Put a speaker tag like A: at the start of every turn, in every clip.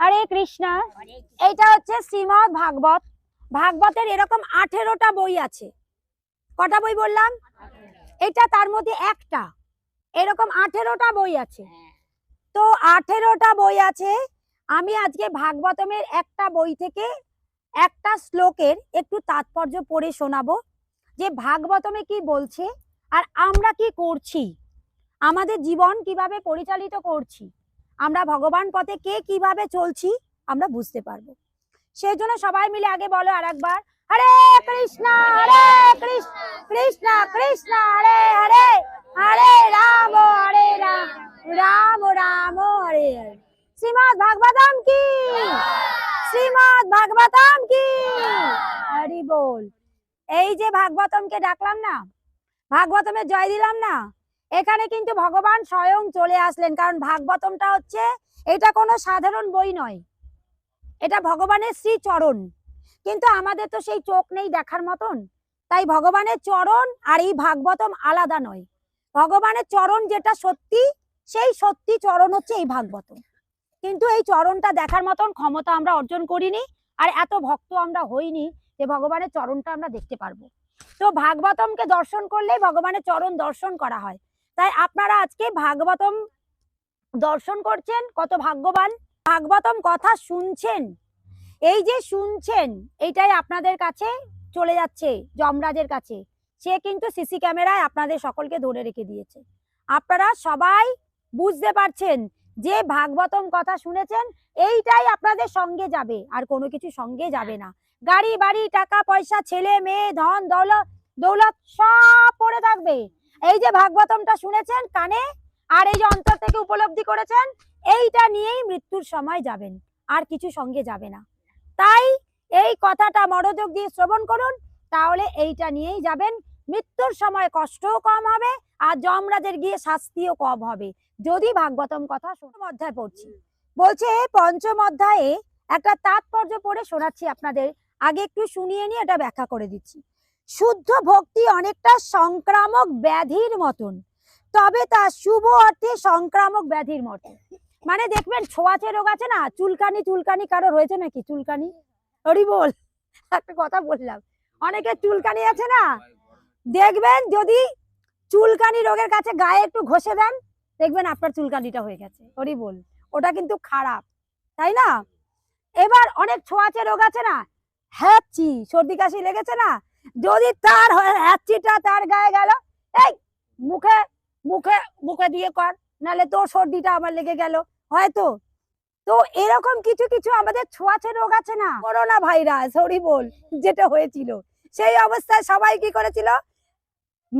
A: হরে কৃষ্ণা এইটা হচ্ছে শ্রীমৎ ভাগবত ভাগবতের এরকম আঠেরোটা বই আছে কটা বই বললাম এটা তার মধ্যে একটা এরকম আঠেরোটা বই আছে হ্যাঁ। তো আঠেরোটা বই আছে আমি আজকে ভাগবতমের একটা বই থেকে একটা শ্লোকের একটু তাৎপর্য পড়ে শোনাবো যে ভাগবতমে কি বলছে আর আমরা কি করছি আমাদের জীবন কিভাবে পরিচালিত করছি আমরা ভগবান পথে কে কিভাবে চলছি আমরা বুঝতে পারবো সেই জন্য সবাই মিলে আগে বলো আর একবার হরে কৃষ্ণ হরে কৃষ্ণ কৃষ্ণ কৃষ্ণ হরে হরে হরে রাম হরে রাম রাম রাম হরে হরে কি শ্রীমদ ভাগবতম কি হরি বল এই যে ভাগবতমকে ডাকলাম না ভাগবতমে জয় দিলাম না এখানে কিন্তু ভগবান স্বয়ং চলে আসলেন কারণ ভাগবতমটা হচ্ছে এটা কোনো সাধারণ বই নয় এটা ভগবানের শ্রী চরণ কিন্তু আমাদের তো সেই চোখ নেই দেখার মতন তাই ভগবানের চরণ আর এই ভাগবতম আলাদা নয় ভগবানের চরণ যেটা সত্যি সেই সত্যি চরণ হচ্ছে এই ভাগবতম কিন্তু এই চরণটা দেখার মতন ক্ষমতা আমরা অর্জন করিনি আর এত ভক্ত আমরা হইনি যে ভগবানের চরণটা আমরা দেখতে পারবো তো ভাগবতমকে দর্শন করলেই ভগবানের চরণ দর্শন করা হয় তাই আপনারা আজকে ভাগবতম দর্শন করছেন কত ভাগ্যবান ভাগবতম কথা শুনছেন এই যে শুনছেন এইটাই আপনাদের কাছে চলে যাচ্ছে যমরাজের কাছে সে কিন্তু সিসি ক্যামেরায় আপনাদের সকলকে ধরে রেখে দিয়েছে আপনারা সবাই বুঝতে পারছেন যে ভাগবতম কথা শুনেছেন এইটাই আপনাদের সঙ্গে যাবে আর কোনো কিছু সঙ্গে যাবে না গাড়ি বাড়ি টাকা পয়সা ছেলে মেয়ে ধন দৌলত দৌলত সব পড়ে থাকবে এই যে ভাগবতমটা শুনেছেন কানে আর এই যে অন্তর থেকে উপলব্ধি করেছেন এইটা নিয়েই মৃত্যুর সময় যাবেন আর কিছু সঙ্গে যাবে না তাই এই কথাটা মনোযোগ দিয়ে শ্রবণ করুন তাহলে এইটা নিয়েই যাবেন মৃত্যুর সময় কষ্টও কম হবে আর যমরাজের গিয়ে শাস্তিও কম হবে যদি ভাগবতম কথা অধ্যায় পড়ছি বলছে পঞ্চম অধ্যায়ে একটা তাৎপর্য পড়ে শোনাচ্ছি আপনাদের আগে একটু শুনিয়ে নিয়ে এটা ব্যাখ্যা করে দিচ্ছি শুদ্ধ ভক্তি অনেকটা সংক্রামক ব্যাধির মতন তবে তা শুভ অর্থে সংক্রামক ব্যাধির মতন মানে দেখবেন ছোঁয়াচে রোগ আছে না চুলকানি চুলকানি কারো রয়েছে নাকি চুলকানি হরি বল একটা কথা বললাম অনেকে চুলকানি আছে না দেখবেন যদি চুলকানি রোগের কাছে গায়ে একটু ঘষে দেন দেখবেন আপনার চুলকানিটা হয়ে গেছে হরি বল ওটা কিন্তু খারাপ তাই না এবার অনেক ছোঁয়াচে রোগ আছে না হ্যাপচি সর্দি কাশি লেগেছে না যদি তার হ্যাচিটা তার গায়ে গেল এই মুখে মুখে মুখে দিয়ে কর নালে তোর সর্দিটা আমার লেগে গেল হয়তো তো এরকম কিছু কিছু আমাদের ছোঁয়াছে রোগ আছে না করোনা ভাইরাস হরি বল যেটা হয়েছিল সেই অবস্থায় সবাই কি করেছিল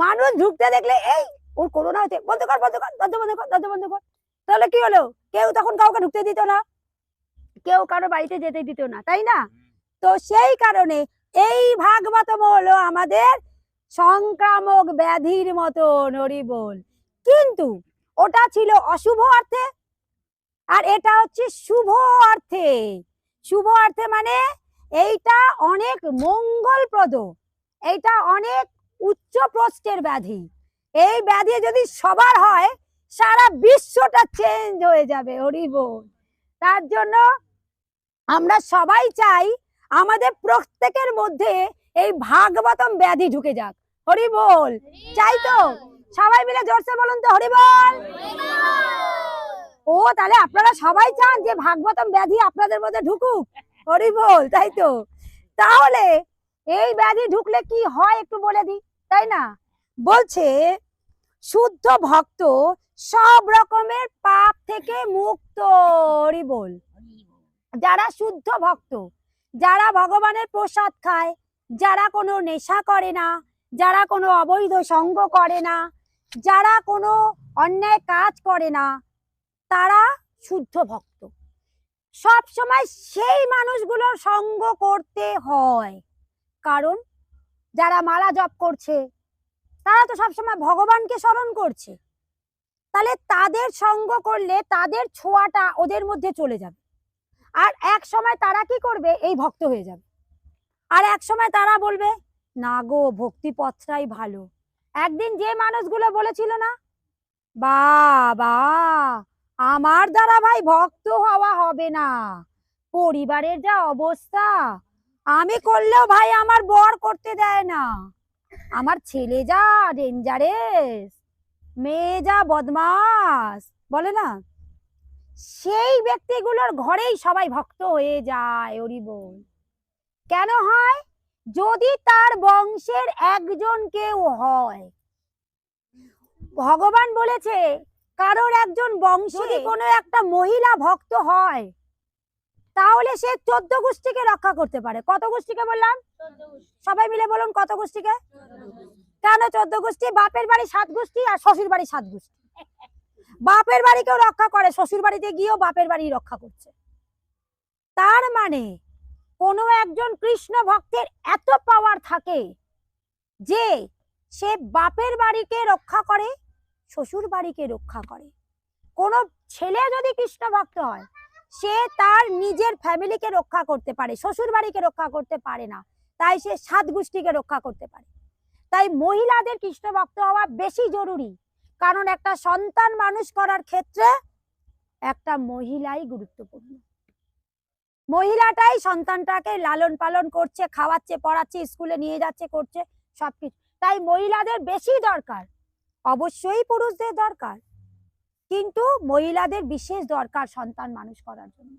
A: মানুষ ঢুকতে দেখলে এই ওর করোনা হচ্ছে বন্ধ কর বন্ধ কর দরজা বন্ধ কর দরজা বন্ধ কর তাহলে কি হলো কেউ তখন কাউকে ঢুকতে দিত না কেউ কারো বাড়িতে যেতে দিত না তাই না তো সেই কারণে এই ভাগবত বল আমাদের সংক্রামক ব্যাধির মতো হরিবোল কিন্তু ওটা ছিল অশুভ অর্থে আর এটা হচ্ছে শুভ অর্থে শুভ অর্থে মানে এইটা অনেক মঙ্গলপ্রদ এইটা অনেক উচ্চ প্রস্টের ব্যাধি এই ব্যাধি যদি সবার হয় সারা বিশ্বটা চেঞ্জ হয়ে যাবে হরিবোল তার জন্য আমরা সবাই চাই আমাদের প্রত্যেকের মধ্যে এই ভাগবতম ব্যাধি ঢুকে যাক হরি বল চাই তো সবাই মিলে জোরসে বলুন তো হরি বল ও তাহলে আপনারা সবাই চান যে ভাগবতম ব্যাধি আপনাদের মধ্যে ঢুকুক হরি বল তাই তো তাহলে এই ব্যাধি ঢুকলে কি হয় একটু বলে দিই তাই না বলছে শুদ্ধ ভক্ত সব রকমের পাপ থেকে মুক্ত হরি বল যারা শুদ্ধ ভক্ত যারা ভগবানের প্রসাদ খায় যারা কোনো নেশা করে না যারা কোনো অবৈধ সঙ্গ করে না যারা কোনো অন্যায় কাজ করে না তারা শুদ্ধ ভক্ত সব সময় সেই মানুষগুলোর সঙ্গ করতে হয় কারণ যারা মালা জপ করছে তারা তো সবসময় ভগবানকে স্মরণ করছে তাহলে তাদের সঙ্গ করলে তাদের ছোঁয়াটা ওদের মধ্যে চলে যাবে আর এক সময় তারা কি করবে এই ভক্ত হয়ে যাবে আর এক সময় তারা বলবে না গো ভক্তি পথটাই ভালো একদিন যে মানুষগুলো বলেছিল না বাবা আমার দ্বারা ভাই ভক্ত হওয়া হবে না পরিবারের যা অবস্থা আমি করলেও ভাই আমার বর করতে দেয় না আমার ছেলে যা ডেঞ্জারেস মেয়ে যা বদমাস বলে না সেই ব্যক্তিগুলোর ঘরেই সবাই ভক্ত হয়ে যায় ওরি বল কেন হয় যদি তার বংশের একজন কেউ হয় ভগবান বলেছে কারোর একজন বংশী কোনো একটা মহিলা ভক্ত হয় তাহলে সে চোদ্দ গোষ্ঠীকে রক্ষা করতে পারে কত গোষ্ঠীকে বললাম সবাই মিলে বলুন কত গোষ্ঠীকে কেন চোদ্দ গোষ্ঠী বাপের বাড়ি সাত গোষ্ঠী আর শ্বশুর বাড়ি সাত গোষ্ঠী বাপের বাড়িকেও রক্ষা করে শ্বশুর বাড়িতে গিয়েও বাপের বাড়ি রক্ষা করছে তার মানে কোনো একজন কৃষ্ণ ভক্তের এত পাওয়ার থাকে যে সে বাপের বাড়িকে রক্ষা করে শ্বশুর বাড়িকে রক্ষা করে কোনো ছেলে যদি কৃষ্ণ ভক্ত হয় সে তার নিজের ফ্যামিলিকে রক্ষা করতে পারে শ্বশুর বাড়িকে রক্ষা করতে পারে না তাই সে সাত গোষ্ঠীকে রক্ষা করতে পারে তাই মহিলাদের কৃষ্ণ ভক্ত হওয়া বেশি জরুরি কারণ একটা সন্তান মানুষ করার ক্ষেত্রে একটা মহিলাই গুরুত্বপূর্ণ মহিলাটাই সন্তানটাকে লালন পালন করছে খাওয়াচ্ছে পড়াচ্ছে স্কুলে নিয়ে যাচ্ছে করছে সবকিছু তাই মহিলাদের বেশি দরকার অবশ্যই পুরুষদের দরকার কিন্তু মহিলাদের বিশেষ দরকার সন্তান মানুষ করার জন্য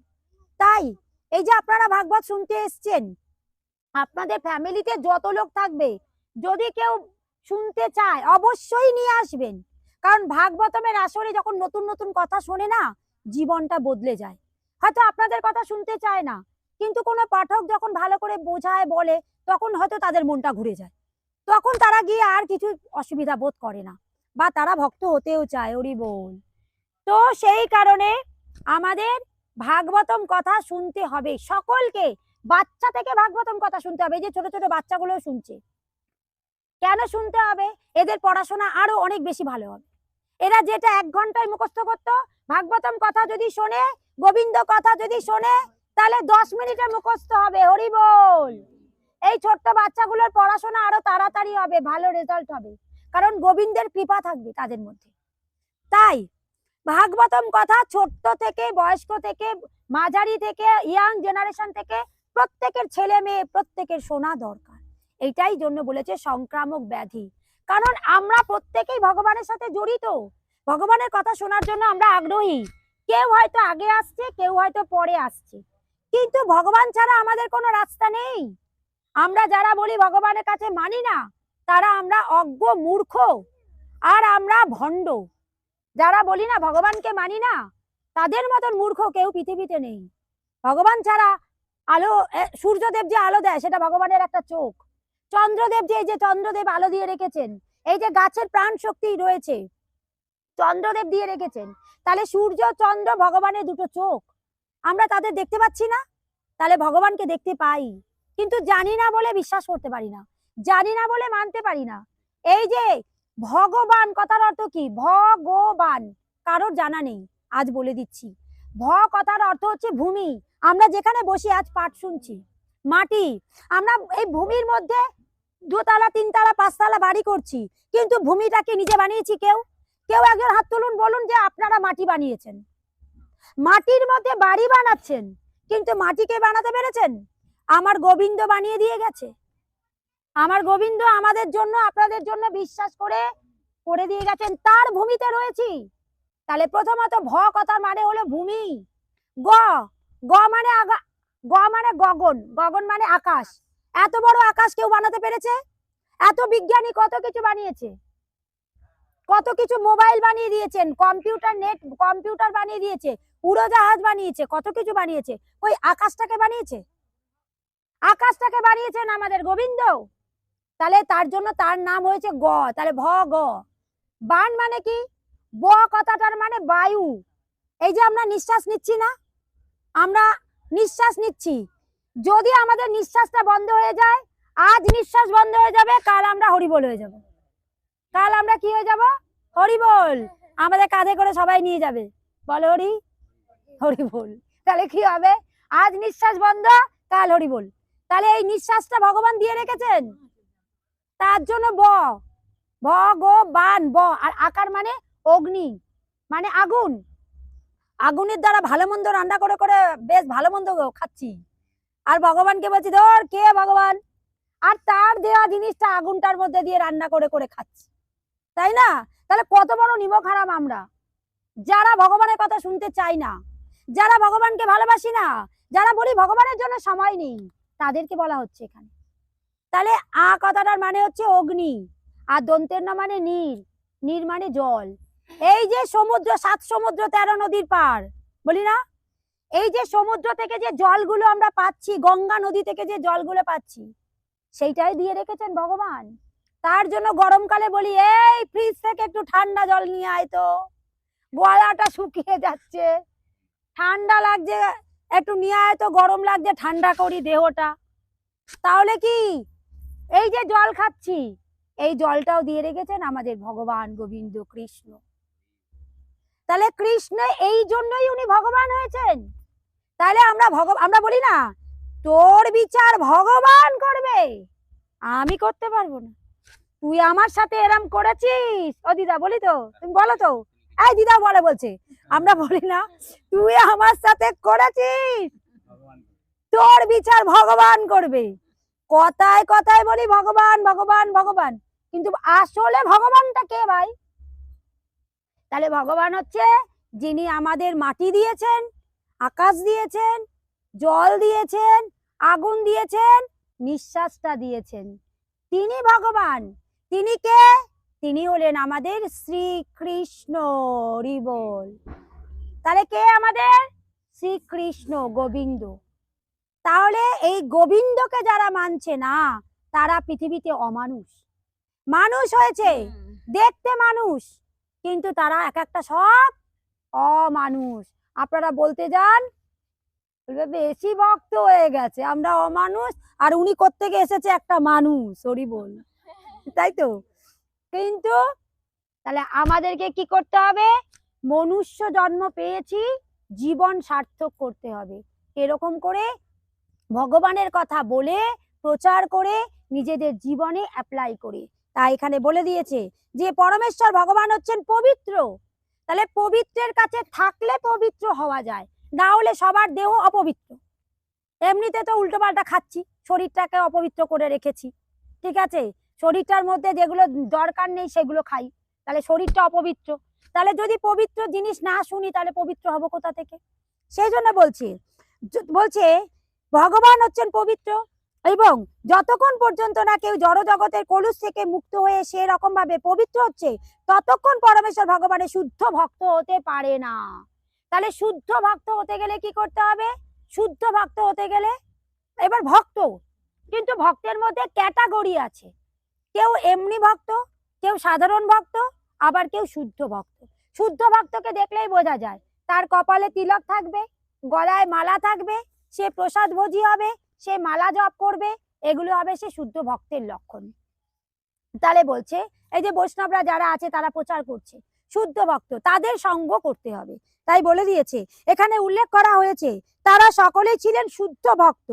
A: তাই এই যে আপনারা ভাগবত শুনতে এসছেন আপনাদের ফ্যামিলিতে যত লোক থাকবে যদি কেউ শুনতে চায় অবশ্যই নিয়ে আসবেন কারণ ভাগবতমের আসরে যখন নতুন নতুন কথা শোনে না জীবনটা বদলে যায় হয়তো আপনাদের কথা শুনতে চায় না কিন্তু কোনো পাঠক যখন ভালো করে বোঝায় বলে তখন হয়তো তাদের মনটা ঘুরে যায় তখন তারা গিয়ে আর কিছু অসুবিধা বোধ করে না বা তারা ভক্ত হতেও চায় ওরি বল তো সেই কারণে আমাদের ভাগবতম কথা শুনতে হবে সকলকে বাচ্চা থেকে ভাগবতম কথা শুনতে হবে যে ছোট ছোট বাচ্চাগুলো শুনছে কেন শুনতে হবে এদের পড়াশোনা আরো অনেক বেশি ভালো হবে এরা যেটা এক ঘন্টায় মুখস্থ করতো ভাগবতম কথা যদি শোনে গোবিন্দ কথা যদি শোনে তাহলে দশ মিনিটে মুখস্থ হবে হরি বল এই ছোট্ট বাচ্চাগুলোর পড়াশোনা আরো তাড়াতাড়ি হবে ভালো রেজাল্ট হবে কারণ গোবিন্দের কৃপা থাকবে তাদের মধ্যে তাই ভাগবতম কথা ছোট্ট থেকে বয়স্ক থেকে মাঝারি থেকে ইয়াং জেনারেশন থেকে প্রত্যেকের ছেলে মেয়ে প্রত্যেকের শোনা দরকার এটাই জন্য বলেছে সংক্রামক ব্যাধি কারণ আমরা প্রত্যেকেই ভগবানের সাথে জড়িত ভগবানের কথা শোনার জন্য আমরা আগ্রহী কেউ হয়তো আগে আসছে কেউ হয়তো পরে আসছে কিন্তু ভগবান ছাড়া আমাদের কোনো রাস্তা নেই আমরা যারা বলি ভগবানের কাছে মানি না তারা আমরা অজ্ঞ মূর্খ আর আমরা ভণ্ড যারা বলি না ভগবানকে মানি না তাদের মতন মূর্খ কেউ পৃথিবীতে নেই ভগবান ছাড়া আলো সূর্যদেব যে আলো দেয় সেটা ভগবানের একটা চোখ চন্দ্রদেব যে এই যে চন্দ্রদেব আলো দিয়ে রেখেছেন এই যে গাছের প্রাণ শক্তি রয়েছে চন্দ্রদেব দিয়ে রেখেছেন তাহলে সূর্য চন্দ্র ভগবানের দুটো চোখ আমরা তাদের দেখতে পাচ্ছি না তাহলে ভগবানকে দেখতে পাই কিন্তু জানি না বলে বিশ্বাস করতে পারি না জানি না বলে মানতে পারি না এই যে ভগবান কথার অর্থ কি ভগবান কারোর জানা নেই আজ বলে দিচ্ছি ভ কথার অর্থ হচ্ছে ভূমি আমরা যেখানে বসি আজ পাঠ শুনছি মাটি আমরা এই ভূমির মধ্যে দুতলা তিনতলা পাঁচতলা বাড়ি করছি কিন্তু ভূমিটাকে নিজে বানিয়েছি কেউ কেউ একজন হাত তুলুন বলুন যে আপনারা মাটি বানিয়েছেন মাটির মধ্যে বাড়ি বানাচ্ছেন কিন্তু মাটিকে বানাতে পেরেছেন আমার গোবিন্দ বানিয়ে দিয়ে গেছে আমার গোবিন্দ আমাদের জন্য আপনাদের জন্য বিশ্বাস করে করে দিয়ে গেছেন তার ভূমিতে রয়েছি তাহলে প্রথমত ভ কথার মানে হলো ভূমি গ গ মানে গ মানে গগন গগন মানে আকাশ এত বড় আকাশ কেউ বানাতে পেরেছে এত বিজ্ঞানী কত কিছু বানিয়েছে কত কিছু মোবাইল বানিয়ে দিয়েছেন কম্পিউটার নেট কম্পিউটার বানিয়ে দিয়েছে উড়োজাহাজ বানিয়েছে কত কিছু বানিয়েছে ওই আকাশটাকে বানিয়েছে আকাশটাকে বানিয়েছেন আমাদের গোবিন্দ তাহলে তার জন্য তার নাম হয়েছে গ তাহলে ভ গ বান মানে কি ব কথাটার মানে বায়ু এই যে আমরা নিঃশ্বাস নিচ্ছি না আমরা নিঃশ্বাস নিচ্ছি যদি আমাদের নিঃশ্বাসটা বন্ধ হয়ে যায় আজ নিঃশ্বাস বন্ধ হয়ে যাবে কাল আমরা হরিবোল হয়ে যাব কাল আমরা কি হয়ে যাব হরিবোল আমাদের কাঁধে করে সবাই নিয়ে যাবে বলো হরি হরিবোল তাহলে কি হবে আজ নিঃশ্বাস বন্ধ কাল হরিবোল তাহলে এই নিঃশ্বাসটা ভগবান দিয়ে রেখেছেন তার জন্য ব ভগবান ব আর আকার মানে অগ্নি মানে আগুন আগুনের দ্বারা ভালো মন্দ রান্না করে করে বেশ ভালো মন্দ খাচ্ছি আর ভগবানকে বলছি ধর কে ভগবান আর তার দেওয়া জিনিসটা আগুনটার মধ্যে দিয়ে রান্না করে করে খাচ্ছি তাই না তাহলে কত বড় নিব খারাপ আমরা যারা ভগবানের কথা শুনতে চাই না যারা ভগবানকে ভালোবাসি না যারা বলি ভগবানের জন্য সময় নেই তাদেরকে বলা হচ্ছে এখানে তাহলে আ কথাটার মানে হচ্ছে অগ্নি আর দন্তের না মানে নীর নীর মানে জল এই যে সমুদ্র সাত সমুদ্র তেরো নদীর পার বলি না এই যে সমুদ্র থেকে যে জলগুলো আমরা পাচ্ছি গঙ্গা নদী থেকে যে জলগুলো পাচ্ছি সেইটাই দিয়ে রেখেছেন ভগবান তার জন্য গরমকালে বলি এই ফ্রিজ থেকে একটু ঠান্ডা জল নিয়ে আয় তো গলাটা শুকিয়ে যাচ্ছে ঠান্ডা লাগছে একটু নিয়ে আয় তো গরম লাগছে ঠান্ডা করি দেহটা তাহলে কি এই যে জল খাচ্ছি এই জলটাও দিয়ে রেখেছেন আমাদের ভগবান গোবিন্দ কৃষ্ণ তাহলে কৃষ্ণ এই জন্যই উনি ভগবান হয়েছেন তাহলে আমরা ভগবান আমরা বলি না তোর বিচার ভগবান করবে আমি করতে পারবো না তুই আমার সাথে এরম করেছিস ও দিদা বলি তো তুমি বলো তো এই দিদা বলে বলছে আমরা বলি না তুই আমার সাথে করেছিস তোর বিচার ভগবান করবে কথায় কথায় বলি ভগবান ভগবান ভগবান কিন্তু আসলে ভগবানটা কে ভাই তাহলে ভগবান হচ্ছে যিনি আমাদের মাটি দিয়েছেন আকাশ দিয়েছেন জল দিয়েছেন আগুন দিয়েছেন নিঃশ্বাসটা দিয়েছেন তিনি ভগবান তিনি কে তিনি হলেন আমাদের শ্রীকৃষ্ণ রিবল তাহলে কে আমাদের শ্রীকৃষ্ণ গোবিন্দ তাহলে এই গোবিন্দকে যারা মানছে না তারা পৃথিবীতে অমানুষ মানুষ হয়েছে দেখতে মানুষ কিন্তু তারা এক একটা সব অমানুষ আপনারা বলতে যান বেশি ভক্ত হয়ে গেছে আমরা অমানুষ আর উনি কোথেকে এসেছে একটা মানুষ হরি বল তাই তো কিন্তু তাহলে আমাদেরকে কি করতে হবে মনুষ্য জন্ম পেয়েছি জীবন সার্থক করতে হবে এরকম করে ভগবানের কথা বলে প্রচার করে নিজেদের জীবনে অ্যাপ্লাই করে তা এখানে বলে দিয়েছে যে পরমেশ্বর ভগবান হচ্ছেন পবিত্র তাহলে পবিত্রের কাছে থাকলে পবিত্র হওয়া যায় না হলে সবার দেহ অপবিত্র এমনিতে তো উল্টোপাল্টা খাচ্ছি শরীরটাকে অপবিত্র করে রেখেছি ঠিক আছে শরীরটার মধ্যে যেগুলো দরকার নেই সেগুলো খাই তাহলে শরীরটা অপবিত্র তাহলে যদি পবিত্র জিনিস না শুনি তাহলে পবিত্র হব কোথা থেকে সেই জন্য বলছি বলছে ভগবান হচ্ছেন পবিত্র এবং যতক্ষণ পর্যন্ত না কেউ জড়জগতের কলুষ থেকে মুক্ত হয়ে সেরকম ভাবে পবিত্র হচ্ছে ততক্ষণ পরমেশ্বর ভগবানের শুদ্ধ ভক্ত হতে পারে না তাহলে শুদ্ধ ভক্ত হতে গেলে কি করতে হবে শুদ্ধ ভক্ত হতে গেলে এবার ভক্ত কিন্তু ভক্তের মধ্যে ক্যাটাগরি আছে কেউ এমনি ভক্ত কেউ সাধারণ ভক্ত আবার কেউ শুদ্ধ ভক্ত শুদ্ধ ভক্তকে দেখলেই বোঝা যায় তার কপালে তিলক থাকবে গলায় মালা থাকবে সে প্রসাদ ভোজি হবে সে মালা জপ করবে এগুলো হবে সে শুদ্ধ ভক্তের লক্ষণ তাহলে বলছে এই যে বৈষ্ণবরা যারা আছে তারা প্রচার করছে শুদ্ধ ভক্ত তাদের সঙ্গ করতে হবে তাই বলে দিয়েছে এখানে উল্লেখ করা হয়েছে তারা সকলেই ছিলেন শুদ্ধ ভক্ত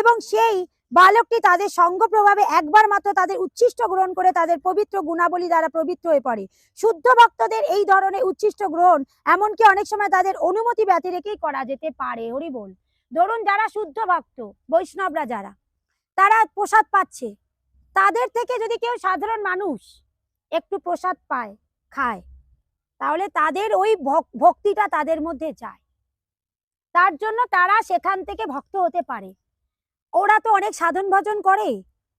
A: এবং সেই বালকটি তাদের সঙ্গ প্রভাবে একবার মাত্র তাদের উচ্ছিষ্ট গ্রহণ করে তাদের পবিত্র গুণাবলী দ্বারা পবিত্র হয়ে পড়ে শুদ্ধ ভক্তদের এই ধরনের উচ্ছিষ্ট গ্রহণ এমনকি অনেক সময় তাদের অনুমতি ব্যতিরেকেই করা যেতে পারে হরি বল ধরুন যারা শুদ্ধ ভক্ত বৈষ্ণবরা যারা তারা প্রসাদ পাচ্ছে তাদের থেকে যদি কেউ সাধারণ মানুষ একটু প্রসাদ পায় খায় তাহলে তাদের ওই ভক্তিটা তাদের মধ্যে যায় তার জন্য তারা সেখান থেকে ভক্ত হতে পারে ওরা তো অনেক সাধন ভজন করে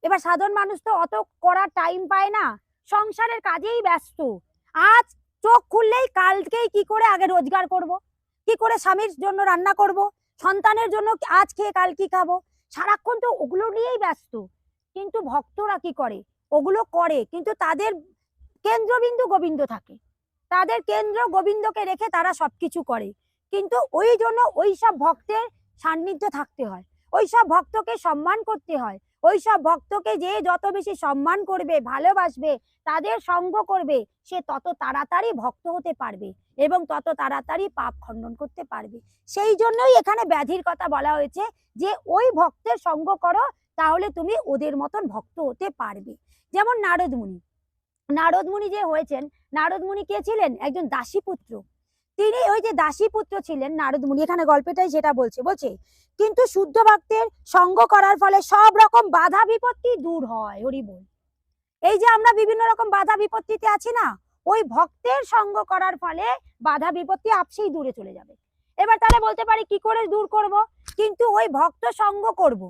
A: এবার সাধারণ মানুষ তো অত করার টাইম পায় না সংসারের কাজেই ব্যস্ত আজ চোখ খুললেই কালকেই কি করে আগে রোজগার করব। কি করে স্বামীর জন্য রান্না করব। সন্তানের জন্য আজ খেয়ে কাল কি খাবো সারাক্ষণ তো ওগুলো নিয়েই ব্যস্ত কিন্তু ভক্তরা কি করে ওগুলো করে কিন্তু তাদের কেন্দ্রবিন্দু গোবিন্দ থাকে তাদের কেন্দ্র গোবিন্দকে রেখে তারা সবকিছু করে কিন্তু ওই জন্য ওই সব ভক্তের সান্নিধ্য থাকতে হয় ওই সব ভক্তকে সম্মান করতে হয় ওই সব ভক্তকে যে যত বেশি সম্মান করবে ভালোবাসবে তাদের সঙ্গ করবে সে তত তাড়াতাড়ি ভক্ত হতে পারবে এবং তত তাড়াতাড়ি পাপ খণ্ডন করতে পারবে সেই জন্যই এখানে ব্যাধির কথা বলা হয়েছে যে ওই ভক্তের সঙ্গ করো তাহলে তুমি ওদের মতন ভক্ত হতে পারবে যেমন নারদমুনি নারদমুনি যে হয়েছেন নারদমুনি কে ছিলেন একজন দাসীপুত্র তিনি ওই যে দাসীপুত্র ছিলেন নারদমুনি এখানে গল্পটাই সেটা বলছে বলছে কিন্তু শুদ্ধ ভক্তের সঙ্গ করার ফলে সব রকম বাধা বিপত্তি দূর হয় হরি বল এই যে আমরা বিভিন্ন রকম বাধা বিপত্তিতে আছি না ওই ভক্তের সঙ্গ করার ফলে বাধা বিপত্তি আপসেই দূরে চলে যাবে এবার তাহলে বলতে পারি কি করে দূর করব। কিন্তু ওই ভক্ত সঙ্গ করব।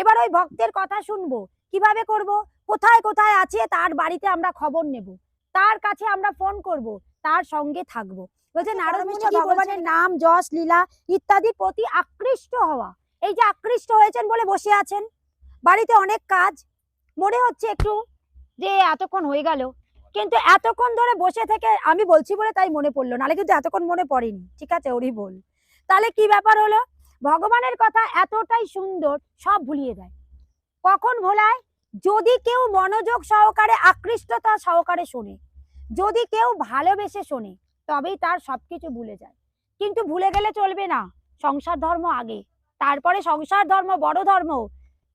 A: এবার ওই ভক্তের কথা শুনবো কিভাবে করব। কোথায় কোথায় আছে তার বাড়িতে আমরা খবর নেব তার কাছে আমরা ফোন করব তার সঙ্গে থাকবো বলছে নারদ মুনি ভগবানের নাম যশ লীলা ইত্যাদির প্রতি আকৃষ্ট হওয়া এই যে আকৃষ্ট হয়েছেন বলে বসে আছেন বাড়িতে অনেক কাজ মনে হচ্ছে একটু যে এতক্ষণ হয়ে গেল কিন্তু এতক্ষণ ধরে বসে থেকে আমি বলছি বলে তাই মনে পড়লো নাহলে কিন্তু এতক্ষণ মনে পড়েনি ঠিক আছে ওরই বল তাহলে কি ব্যাপার হলো ভগবানের কথা এতটাই সুন্দর সব ভুলিয়ে দেয় কখন ভোলায় যদি কেউ মনোযোগ সহকারে আকৃষ্টতা সহকারে শোনে যদি কেউ ভালোবেসে শোনে তবেই তার সবকিছু ভুলে যায় কিন্তু ভুলে গেলে চলবে না সংসার ধর্ম আগে তারপরে সংসার ধর্ম বড় ধর্ম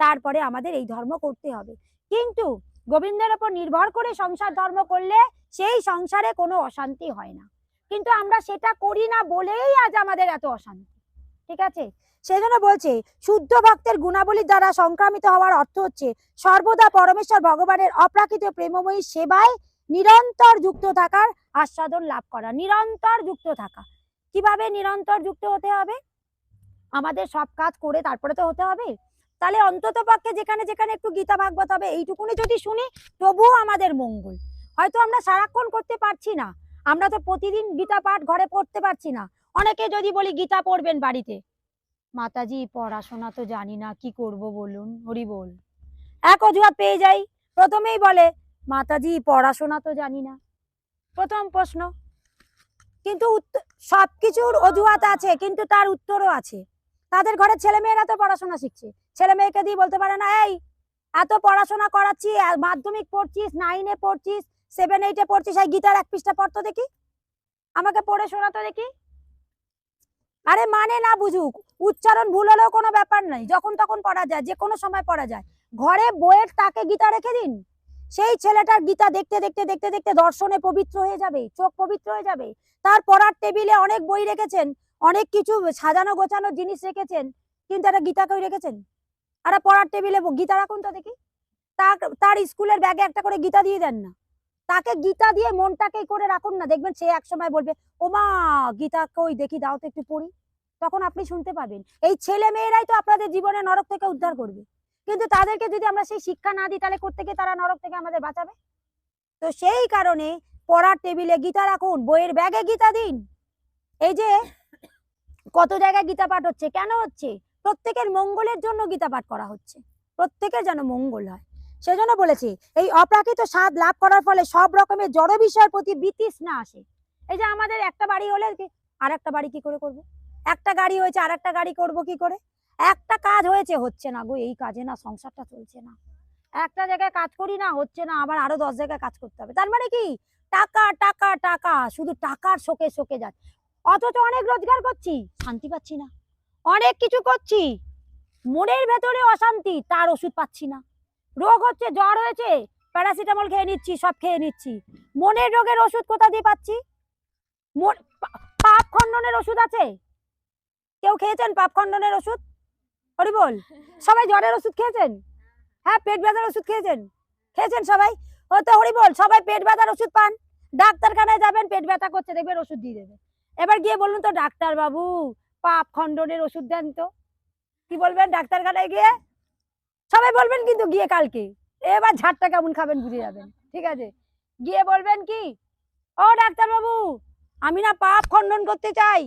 A: তারপরে আমাদের এই ধর্ম করতে হবে কিন্তু গোবিন্দের ওপর নির্ভর করে সংসার ধর্ম করলে সেই সংসারে কোনো অশান্তি হয় না কিন্তু আমরা সেটা করি না বলেই আজ আমাদের এত অশান্তি ঠিক আছে সেজন্য বলছে শুদ্ধ ভক্তের গুণাবলীর দ্বারা সংক্রামিত হওয়ার অর্থ হচ্ছে সর্বদা পরমেশ্বর ভগবানের অপ্রাকৃত প্রেমময়ী সেবায় নিরন্তর যুক্ত থাকার আস্বাদন লাভ করা নিরন্তর যুক্ত থাকা কিভাবে নিরন্তর যুক্ত হতে হবে আমাদের সব কাজ করে তারপরে তো হতে হবে তাহলে অন্তত পক্ষে যেখানে যেখানে একটু গীতা ভাগবত হবে এইটুকুনি যদি শুনি তবুও আমাদের মঙ্গল হয়তো আমরা সারাক্ষণ করতে পারছি না আমরা তো প্রতিদিন গীতা পাঠ ঘরে পড়তে পারছি না অনেকে যদি বলি গীতা পড়বেন বাড়িতে মাতাজি পড়াশোনা তো জানি না কি করব বলুন হরি বল এক অজুহাত পেয়ে যাই প্রথমেই বলে মাতাজি পড়াশোনা তো জানি না প্রথম প্রশ্ন কিন্তু সব কিছুর অজুহাত আছে কিন্তু তার উত্তরও আছে তাদের ঘরে মেয়েরা তো পড়াশোনা শিখছে ছেলে মেয়েকে দিয়ে বলতে পারে না এই এত পড়াশোনা করাচ্ছি মাধ্যমিক পড়ছিস নাইনে পড়ছিস সেভেন এইটে পড়ছিস এই গীতার এক পিসটা পড়তো দেখি আমাকে পড়ে শোনাতো দেখি আরে মানে না বুঝুক উচ্চারণ ভুল হলেও কোনো ব্যাপার নাই যখন তখন পড়া যায় যে কোনো সময় পড়া যায় ঘরে বইয়ের তাকে গীতা রেখে দিন সেই ছেলেটার গীতা দেখতে দেখতে দেখতে দেখতে দর্শনে পবিত্র হয়ে যাবে চোখ পবিত্র হয়ে যাবে তার পড়ার টেবিলে অনেক বই রেখেছেন অনেক কিছু সাজানো গোছানো জিনিস রেখেছেন কিন্তু একটা গীতা কেউ রেখেছেন আর পড়ার টেবিলে গীতা রাখুন তো দেখি তার স্কুলের ব্যাগে একটা করে গীতা দিয়ে দেন না তাকে গীতা দিয়ে মনটাকে করে রাখুন না দেখবেন সে একসময় বলবে ওমা গীতা কই দেখি দাও তো একটু পড়ি তখন আপনি শুনতে পাবেন এই ছেলে মেয়েরাই তো আপনাদের জীবনে নরক থেকে উদ্ধার করবে কিন্তু তাদেরকে যদি আমরা সেই শিক্ষা না দিই তাহলে করতে গিয়ে তারা নরক থেকে আমাদের বাঁচাবে তো সেই কারণে পড়ার টেবিলে গীতা রাখুন বইয়ের ব্যাগে গীতা দিন এই যে কত জায়গায় গীতা পাঠ হচ্ছে কেন হচ্ছে প্রত্যেকের মঙ্গলের জন্য গীতা পাঠ করা হচ্ছে প্রত্যেকের যেন মঙ্গল হয় সেজন্য বলেছি এই অপ্রাকৃত স্বাদ লাভ করার ফলে সব রকমের জড় বিষয়ের প্রতি না আসে এই যে আমাদের একটা বাড়ি হলে আর একটা বাড়ি কি করে করব। একটা গাড়ি হয়েছে আর একটা গাড়ি করবো কি করে একটা কাজ হয়েছে হচ্ছে না গো এই কাজে না সংসারটা চলছে না একটা জায়গায় কাজ করি না হচ্ছে না আবার আরো দশ জায়গায় কাজ করতে হবে তার মানে কি টাকা টাকা টাকা শুধু টাকার শোকে শোকে যাচ্ছে অথচ অনেক রোজগার করছি শান্তি পাচ্ছি না অনেক কিছু করছি মনের ভেতরে অশান্তি তার ওষুধ পাচ্ছি না রোগ হচ্ছে জ্বর হয়েছে প্যারাসিটামল খেয়ে নিচ্ছি সব খেয়ে নিচ্ছি মনের রোগের ওষুধ কোথা দিয়ে পাচ্ছি পাপ খণ্ডনের ওষুধ আছে কেউ খেয়েছেন পাপ খণ্ডনের ওষুধ হরিবল বল সবাই জ্বরের ওষুধ খেয়েছেন হ্যাঁ পেট ব্যথার ওষুধ খেয়েছেন খেয়েছেন সবাই ও তো হরি বল সবাই পেট ব্যথার ওষুধ পান ডাক্তারখানায় যাবেন পেট ব্যথা করছে দেখবেন ওষুধ দিয়ে দেবে এবার গিয়ে বলুন তো ডাক্তার বাবু পাপ খণ্ডনের ওষুধ দেন তো কি বলবেন ডাক্তারখানায় গিয়ে সবাই বলবেন কিন্তু গিয়ে কালকে এবার ঝাড়টা কেমন খাবেন বুঝে যাবেন ঠিক আছে গিয়ে বলবেন কি ও ডাক্তার বাবু আমি না পাপ খণ্ডন করতে চাই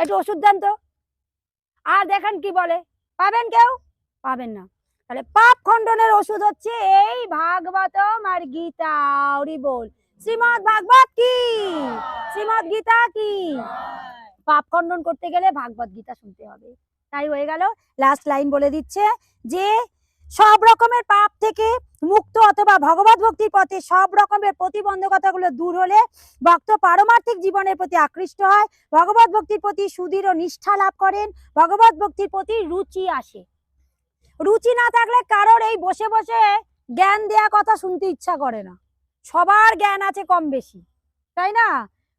A: একটু ওষুধ দেন তো আর দেখেন কি বলে পাবেন কেউ পাবেন না তাহলে পাপ খণ্ডনের ওষুধ হচ্ছে এই ভাগবতম আর গীতা ওরি বল শ্রীমদ ভাগবত কি শ্রীমদ গীতা কি পাপ খণ্ডন করতে গেলে ভাগবত গীতা শুনতে হবে তাই হয়ে গেল লাস্ট লাইন বলে দিচ্ছে যে সব রকমের পাপ থেকে মুক্ত অথবা ভগবত ভক্তির পথে সব রকমের প্রতিবন্ধকতা গুলো দূর হলে ভক্ত পারমার্থিক জীবনের প্রতি আকৃষ্ট হয় ভগবত ভক্তির প্রতি সুদৃঢ় নিষ্ঠা লাভ করেন ভগবত ভক্তির প্রতি রুচি আসে রুচি না থাকলে কারোর এই বসে বসে জ্ঞান দেয়া কথা শুনতে ইচ্ছা করে না সবার জ্ঞান আছে কম বেশি তাই না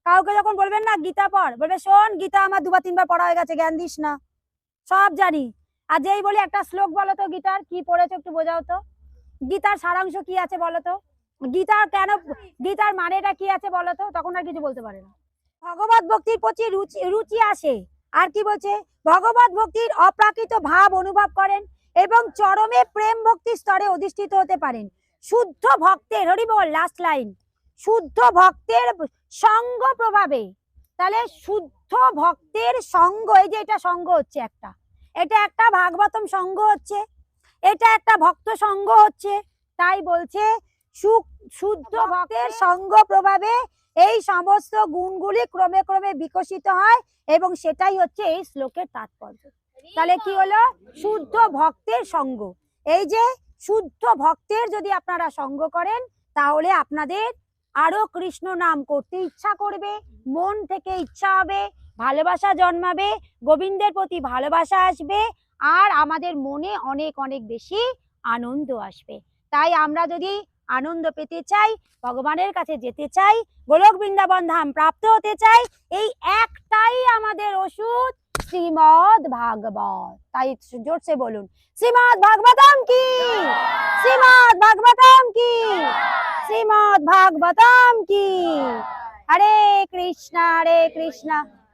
A: কাউকে যখন বলবেন না গীতা পড় বলবে শোন গীতা আমার দুবার তিনবার পড়া হয়ে গেছে জ্ঞান দিস না সব জানি আর যেই বলি একটা শ্লোক বলো তো গীতার কি পড়েছো একটু বোঝাও তো গীতার সারাংশ কি আছে বলো তো গীতার কেন গীতার মানেটা কি আছে বলো তো তখন আর কিছু বলতে পারে না ভগবত ভক্তির প্রতি রুচি রুচি আসে আর কি বলছে ভগবত ভক্তির অপ্রাকৃত ভাব অনুভব করেন এবং চরমে প্রেম ভক্তি স্তরে অধিষ্ঠিত হতে পারেন শুদ্ধ ভক্তের বল লাস্ট লাইন শুদ্ধ ভক্তের সঙ্গ প্রভাবে তাহলে শুদ্ধ ভক্তের সঙ্গ এই যে এটা সঙ্গ হচ্ছে একটা এটা একটা ভাগবতম সঙ্গ হচ্ছে এটা একটা ভক্ত সঙ্গ হচ্ছে তাই বলছে সুখ শুদ্ধ ভক্তের সঙ্গ প্রভাবে এই সমস্ত গুণগুলি ক্রমে ক্রমে বিকশিত হয় এবং সেটাই হচ্ছে এই শ্লোকের তাৎপর্য তাহলে কি হলো শুদ্ধ ভক্তের সঙ্গ এই যে শুদ্ধ ভক্তের যদি আপনারা সঙ্গ করেন তাহলে আপনাদের আরো কৃষ্ণ নাম করতে ইচ্ছা করবে মন থেকে ইচ্ছা হবে ভালোবাসা জন্মাবে গোবিন্দের প্রতি ভালোবাসা আসবে আর আমাদের মনে অনেক অনেক বেশি আনন্দ আসবে তাই আমরা যদি আনন্দ পেতে চাই ভগবানের কাছে যেতে চাই গোলক বৃন্দাবন ধাম প্রাপ্ত হতে চাই এই একটাই আমাদের ওষুধ শ্রীমদ ভাগবত তাই জোরসে বলুন শ্রীমদ ভাগবতম কি শ্রীমদ ভাগবতম কি শ্রীমদ ভাগবতম কি হরে কৃষ্ণ হরে কৃষ্ণ